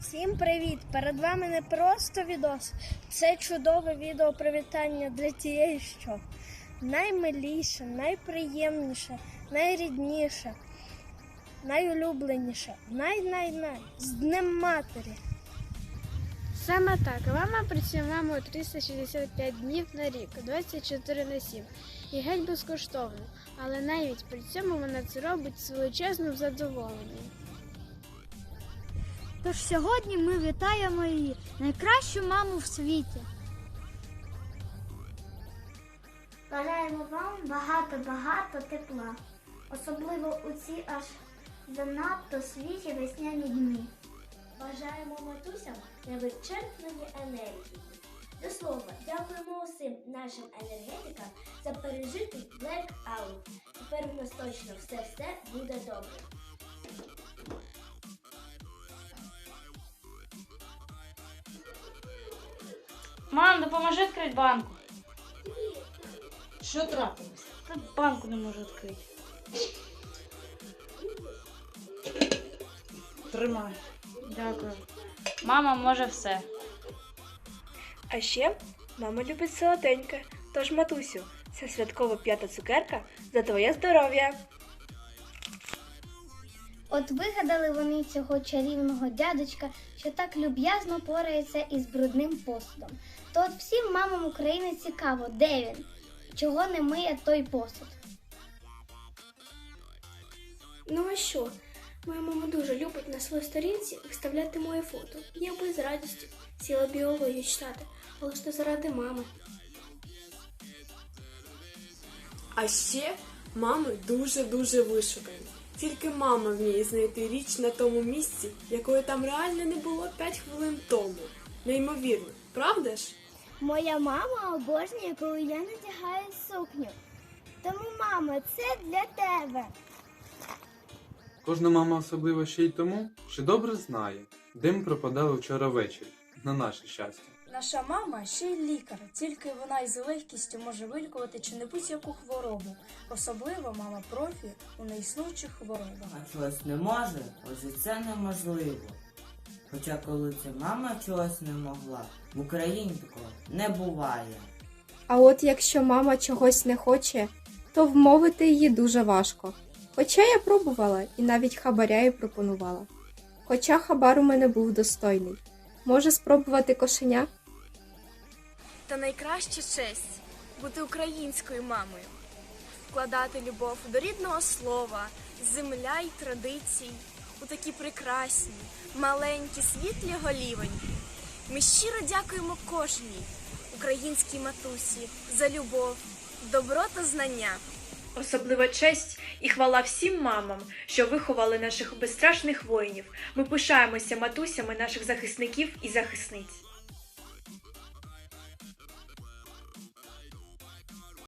Всім привіт! Перед вами не просто відос, це чудове відео привітання для тієї, що наймиліше, найприємніше, найрідніше, найулюбленіше, най-най-най з Днем Матері. Саме так, мама працює мамою 365 днів на рік, 24 на 7. І геть безкоштовно. Але навіть при цьому вона це робить з величезним задоволенням. Тож сьогодні ми вітаємо її, найкращу маму в світі. Бажаємо вам багато-багато тепла, особливо у ці аж занадто свіжі весняні дні. Бажаємо матусям невичерпної енергії. До слова, дякуємо усім нашим енергетикам за пережитий блекаут. Тепер у нас точно все-все буде добре. Мам, допоможи відкрити банку. Що трапилось? Та банку не можу відкрити. Тримай. Дякую. Мама може все. А ще мама любить солоденьке. Тож, матусю, це святкова п'ята цукерка за твоє здоров'я. От вигадали вони цього чарівного дядечка, що так люб'язно порається із брудним посудом. То от всім мамам України цікаво, де він, чого не миє той посуд. Ну а що? Моя мама дуже любить на своїй сторінці виставляти моє фото. Я би з радістю сіла біологію читати, але ж не заради мами. А ще мами дуже-дуже вишукані. Тільки мама вміє знайти річ на тому місці, якої там реально не було 5 хвилин тому. Неймовірно, правда ж? Моя мама обожнює, коли я надягаю сукню. Тому, мама, це для тебе. Кожна мама особливо ще й тому, що добре знає, де ми пропадали вчора ввечері, на наше щастя. Наша мама ще й лікар, тільки вона із легкістю може вилікувати чи-небудь яку хворобу. Особливо мама профі у неіснуючих хворобах. А чогось не може, ось і це неможливо. Хоча коли це мама чогось не могла, в Україні такого не буває. А от якщо мама чогось не хоче, то вмовити її дуже важко. Хоча я пробувала і навіть хабаря їй пропонувала. Хоча хабар у мене був достойний. Може спробувати кошеня? Та найкраща честь бути українською мамою, вкладати любов до рідного слова, земля й традицій у такі прекрасні, маленькі, світлі голівоньки. Ми щиро дякуємо кожній українській матусі за любов, добро та знання. Особлива честь і хвала всім мамам, що виховали наших безстрашних воїнів. Ми пишаємося матусями наших захисників і захисниць.